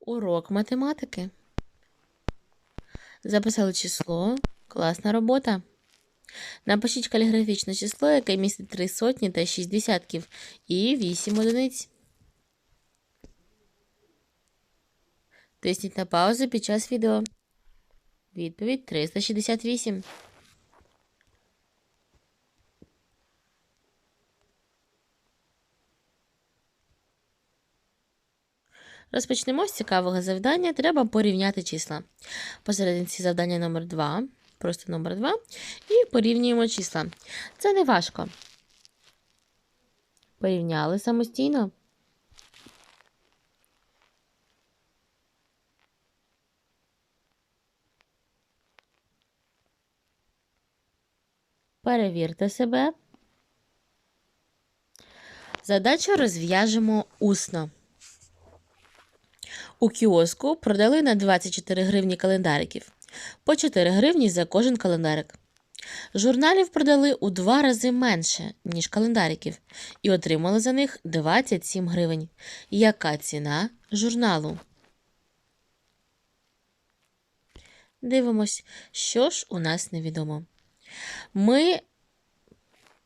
Урок математики. Записали число. Класна робота. Напишіть каліграфічне число, яке містить 3 сотні та 6 десятків і 8 одиниць. Тисніть на паузу під час відео. Відповідь 368. Розпочнемо з цікавого завдання. Треба порівняти числа. Посерединці завдання номер 2 просто номер 2 і порівнюємо числа. Це не важко. Порівняли самостійно. Перевірте себе. Задачу розв'яжемо усно. У кіоску продали на 24 гривні календариків. По 4 гривні за кожен календарик. Журналів продали у два рази менше, ніж календариків, і отримали за них 27 гривень. Яка ціна журналу? Дивимось, що ж у нас невідомо. Ми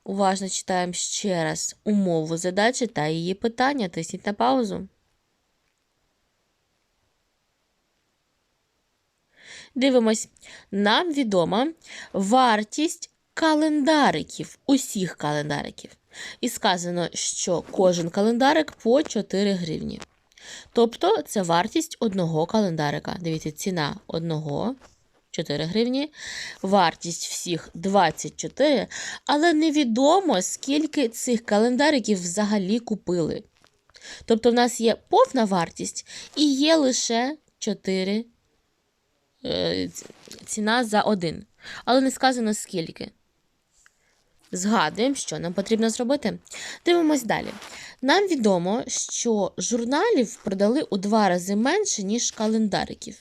уважно читаємо ще раз умову задачі та її питання. Тисніть на паузу. Дивимось, нам відома вартість календариків, усіх календариків. І сказано, що кожен календарик по 4 гривні. Тобто це вартість одного календарика. Дивіться, ціна одного 4 гривні, вартість всіх 24, але невідомо, скільки цих календариків взагалі купили. Тобто, в нас є повна вартість і є лише 4 Е, ціна за один. Але не сказано скільки. Згадуємо, що нам потрібно зробити. Дивимось далі. Нам відомо, що журналів продали у два рази менше, ніж календариків.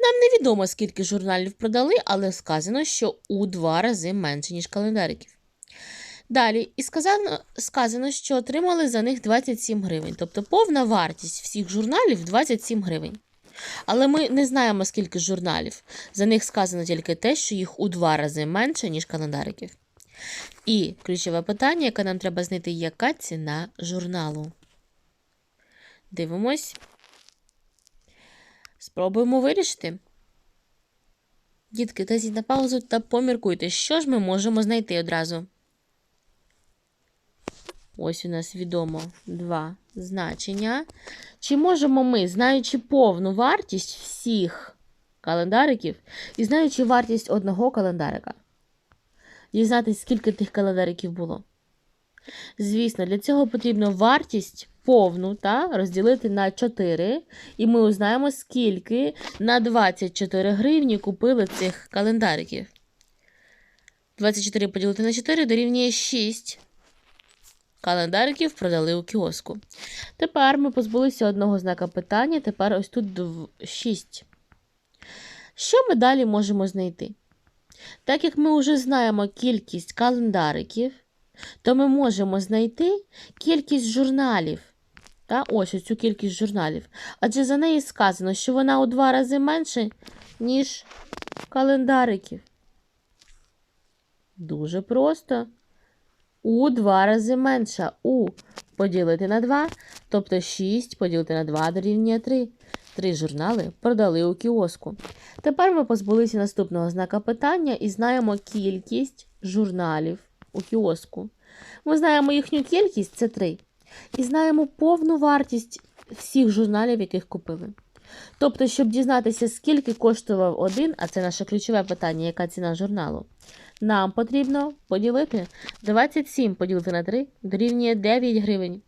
Нам невідомо, скільки журналів продали, але сказано, що у два рази менше, ніж календариків. Далі, і сказано, сказано, що отримали за них 27 гривень. Тобто повна вартість всіх журналів 27 гривень. Але ми не знаємо, скільки журналів. За них сказано тільки те, що їх у два рази менше, ніж календариків. І ключове питання, яке нам треба знайти, яка ціна журналу. Дивимось. Спробуємо вирішити. Дітки, тезіть на паузу та поміркуйте, що ж ми можемо знайти одразу. Ось у нас відомо два значення. Чи можемо ми, знаючи повну вартість всіх календариків і знаючи вартість одного календарика, дізнатися, скільки тих календариків було? Звісно, для цього потрібно вартість повну та, розділити на 4, і ми узнаємо, скільки на 24 гривні купили цих календариків. 24 поділити на 4 дорівнює 6. Календариків продали у кіоску. Тепер ми позбулися одного знака питання, тепер ось тут 6. Що ми далі можемо знайти? Так як ми вже знаємо кількість календариків, то ми можемо знайти кількість журналів. Та, ось цю кількість журналів. Адже за неї сказано, що вона у два рази менше, ніж календариків. Дуже просто у два рази менша. У поділити на 2, тобто 6 поділити на 2 дорівнює 3. Три журнали продали у кіоску. Тепер ми позбулися наступного знака питання і знаємо кількість журналів у кіоску. Ми знаємо їхню кількість це 3. І знаємо повну вартість всіх журналів, яких купили. Тобто, щоб дізнатися, скільки коштував один, а це наше ключове питання, яка ціна журналу, нам потрібно поділити 27 поділити на 3 дорівнює 9 гривень.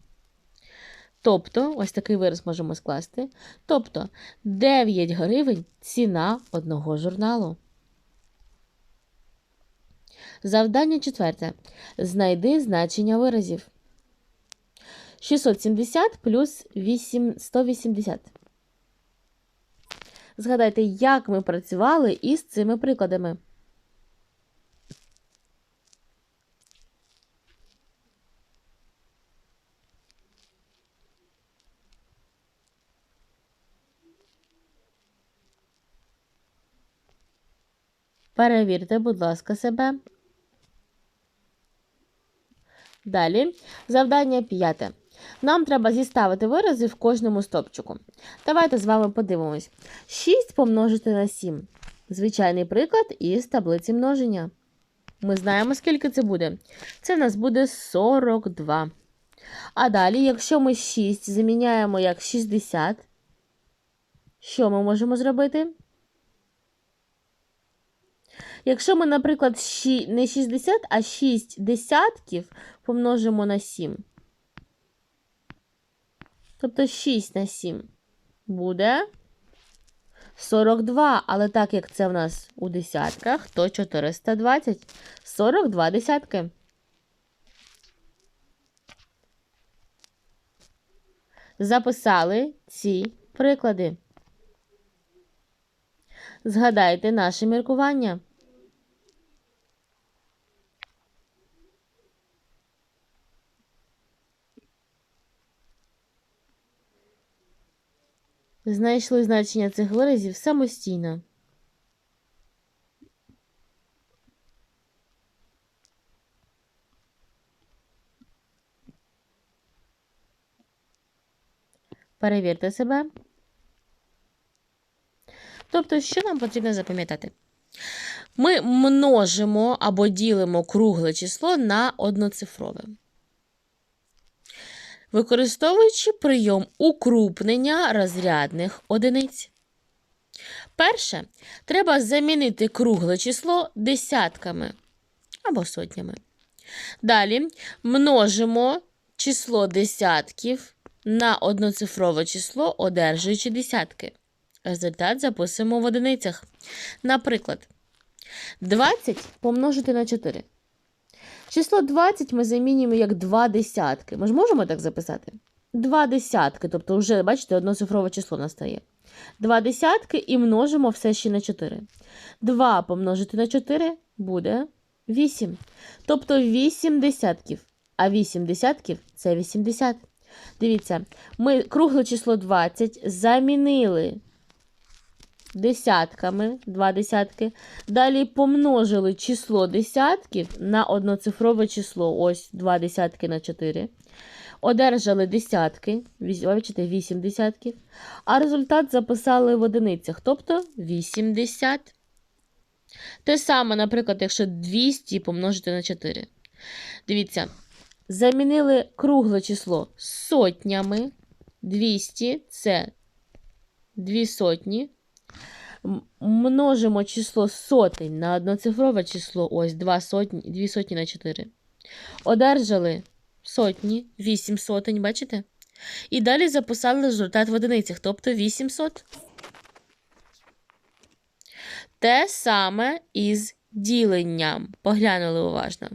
Тобто, ось такий вираз можемо скласти. Тобто 9 гривень ціна одного журналу. Завдання четверте. Знайди значення виразів. 670 плюс 8, 180. Згадайте, як ми працювали із цими прикладами. Перевірте, будь ласка, себе. Далі. Завдання п'яте. Нам треба зіставити вирази в кожному стопчику. Давайте з вами подивимось. 6 помножити на 7. Звичайний приклад із таблиці множення. Ми знаємо, скільки це буде. Це в нас буде 42. А далі, якщо ми 6 заміняємо як 60, що ми можемо зробити? Якщо ми, наприклад, не 60, а 6 десятків помножимо на 7. Тобто 6 на 7 буде 42. Але так як це в нас у десятках, то 420. 42 десятки. Записали ці приклади. Згадайте наше міркування. Знайшли значення цих виразів самостійно. Перевірте себе. Тобто, що нам потрібно запам'ятати? Ми множимо або ділимо кругле число на одноцифрове використовуючи прийом укрупнення розрядних одиниць. Перше, треба замінити кругле число десятками або сотнями. Далі множимо число десятків на одноцифрове число, одержуючи десятки. Результат записуємо в одиницях. Наприклад, 20 помножити на 4. Число 20 ми замінюємо як 2 десятки. Ми ж можемо так записати? 2 десятки, тобто вже, бачите, одноцифрове число настає. 2 десятки і множимо все ще на 4. 2 помножити на 4 буде 8. Тобто 8 десятків. А 8 десятків це 80. Дивіться, ми кругле число 20 замінили десятками, два десятки. Далі помножили число десятків на одноцифрове число. Ось два десятки на 4. Одержали десятки, бачите, 8 десятків. А результат записали в одиницях, тобто 80. Те саме, наприклад, якщо 200 помножити на 4. Дивіться, замінили кругле число сотнями. 200 це 2 сотні множимо число сотень на одноцифрове число, ось 2 сотні, 2 сотні на 4. Одержали сотні, 8 сотень, бачите? І далі записали результат в одиницях, тобто 800. Те саме із діленням. Поглянули уважно.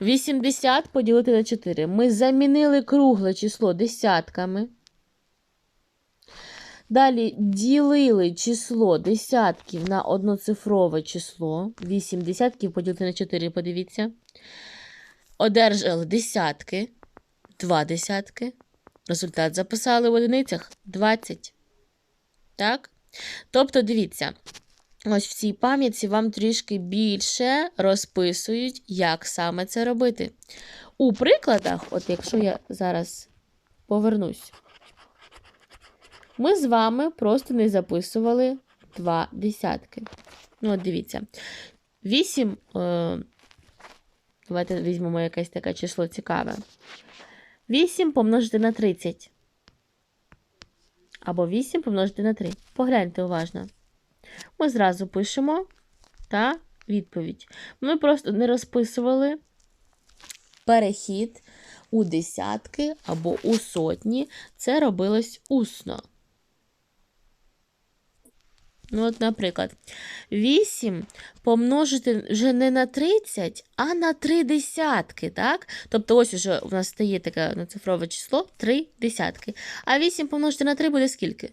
80 поділити на 4. Ми замінили кругле число десятками. Далі ділили число десятків на одноцифрове число. 8 десятків поділити на 4, подивіться. Одержали десятки, 2 десятки. Результат записали в одиницях 20. Так? Тобто, дивіться, ось в цій пам'ятці вам трішки більше розписують, як саме це робити. У прикладах, от якщо я зараз повернусь ми з вами просто не записували два десятки. Ну, от дивіться. 8. Е, давайте візьмемо якесь таке число цікаве. 8 помножити на 30. Або 8 помножити на 3. Погляньте уважно. Ми зразу пишемо та відповідь. Ми просто не розписували перехід у десятки або у сотні. Це робилось усно. Ну, от, наприклад, 8 помножити вже не на 30, а на 3 десятки. так? Тобто, ось уже у нас стає таке цифрове число 3 десятки. А 8 помножити на 3 буде скільки?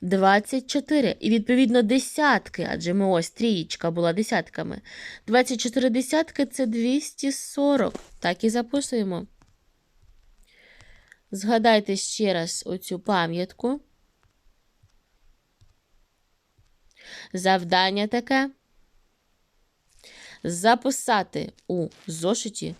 24. І, відповідно, десятки, адже ми ось трієчка була десятками. 24 десятки це 240. Так і записуємо. Згадайте ще раз оцю пам'ятку. Завдання таке. записати у зошиті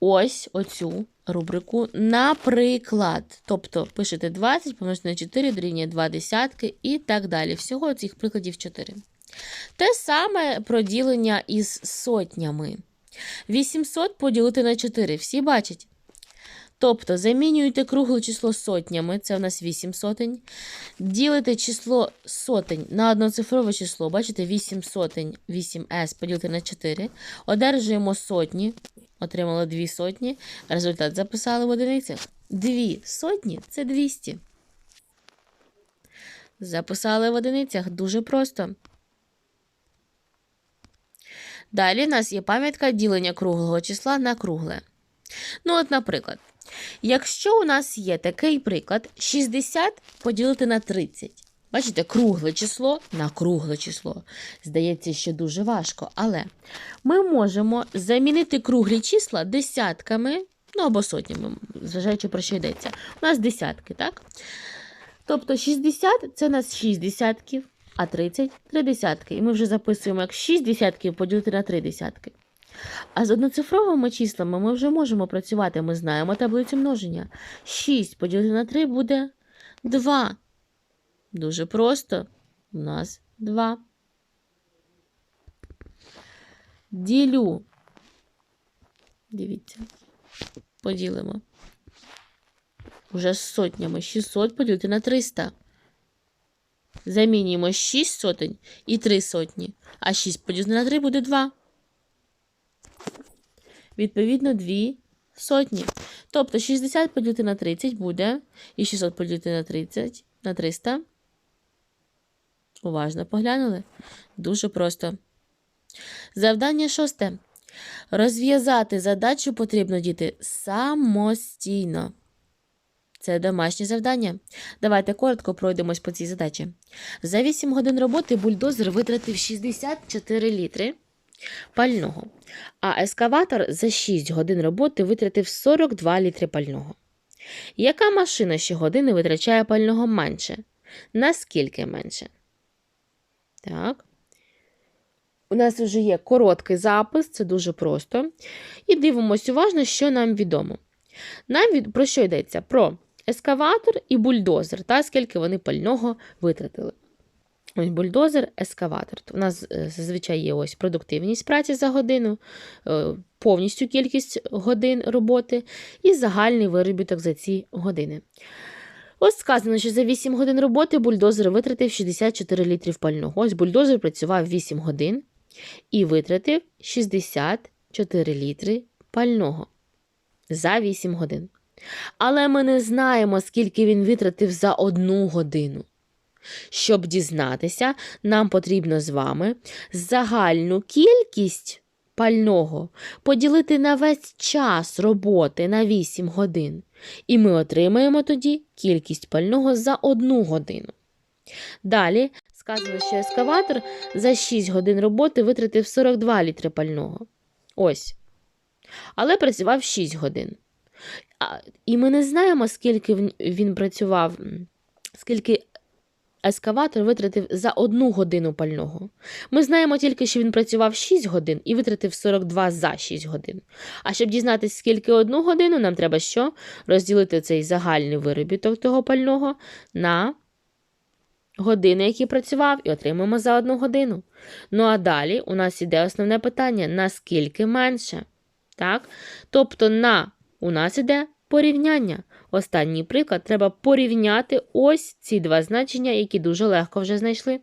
ось оцю рубрику наприклад. Тобто пишете 20 помножити на 4 дорівнює 2 десятки і так далі. Всього цих прикладів 4. Те саме про ділення із сотнями. 800 поділити на 4. Всі бачать? Тобто замінюєте кругле число сотнями, це в нас 8 сотень. Ділите число сотень на одноцифрове число, бачите, 8 сотень, 8s поділити на 4. Одержуємо сотні, отримали 2 сотні. Результат записали в одиницях. 2 сотні це 200. Записали в одиницях. Дуже просто. Далі в нас є пам'ятка ділення круглого числа на кругле. Ну, от, наприклад, якщо у нас є такий приклад, 60 поділити на 30. Бачите, кругле число на кругле число. Здається, що дуже важко. Але ми можемо замінити круглі числа десятками, ну або сотнями, зважаючи про що йдеться. У нас десятки, так? Тобто 60 це у нас 6 десятків, а 30 три десятки. І ми вже записуємо як 6 десятків поділити на 3 десятки. А з одноцифровими числами ми вже можемо працювати. Ми знаємо таблицю множення. 6 поділити на 3 буде 2. Дуже просто. У нас 2. Ділю. Дивіться. Поділимо. Уже з сотнями. 600 поділити на 300. Замінюємо 6 сотень і 3 сотні. А 6 поділити на 3 буде 2. Відповідно, 2 сотні. Тобто 60 поділити на 30 буде. І 600 поділити на 30 на 300. Уважно поглянули. Дуже просто. Завдання шосте. Розв'язати задачу потрібно діти самостійно. Це домашнє завдання. Давайте коротко пройдемось по цій задачі. За 8 годин роботи бульдозер витратив 64 літри пального, а ескаватор за 6 годин роботи витратив 42 літри пального. Яка машина щогодини витрачає пального менше? Наскільки менше? Так. У нас вже є короткий запис, це дуже просто. І дивимося уважно, що нам відомо. Нам від... Про що йдеться? Про ескаватор і бульдозер, та скільки вони пального витратили. Ось бульдозер, ескаватор. У нас е, зазвичай є ось продуктивність праці за годину, е, повністю кількість годин роботи і загальний виробіток за ці години. Ось сказано, що за 8 годин роботи бульдозер витратив 64 літрів пального. Ось бульдозер працював 8 годин і витратив 64 літри пального за 8 годин. Але ми не знаємо, скільки він витратив за одну годину. Щоб дізнатися, нам потрібно з вами загальну кількість пального поділити на весь час роботи на 8 годин. І ми отримаємо тоді кількість пального за одну годину. Далі сказано, що ескаватор за 6 годин роботи витратив 42 літри пального. Ось. Але працював 6 годин. І ми не знаємо, скільки він працював, скільки ескаватор витратив за одну годину пального. Ми знаємо тільки, що він працював 6 годин і витратив 42 за 6 годин. А щоб дізнатися, скільки одну годину, нам треба що? Розділити цей загальний виробіток того пального на години, які працював, і отримаємо за одну годину. Ну а далі у нас іде основне питання: наскільки менше? Так? Тобто на у нас іде порівняння. Останній приклад треба порівняти ось ці два значення, які дуже легко вже знайшли.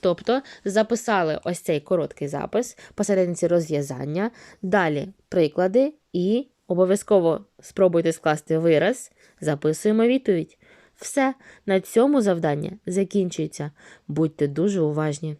Тобто записали ось цей короткий запис, посерединці розв'язання, далі приклади і обов'язково спробуйте скласти вираз, записуємо відповідь. Все, на цьому завдання закінчується. Будьте дуже уважні.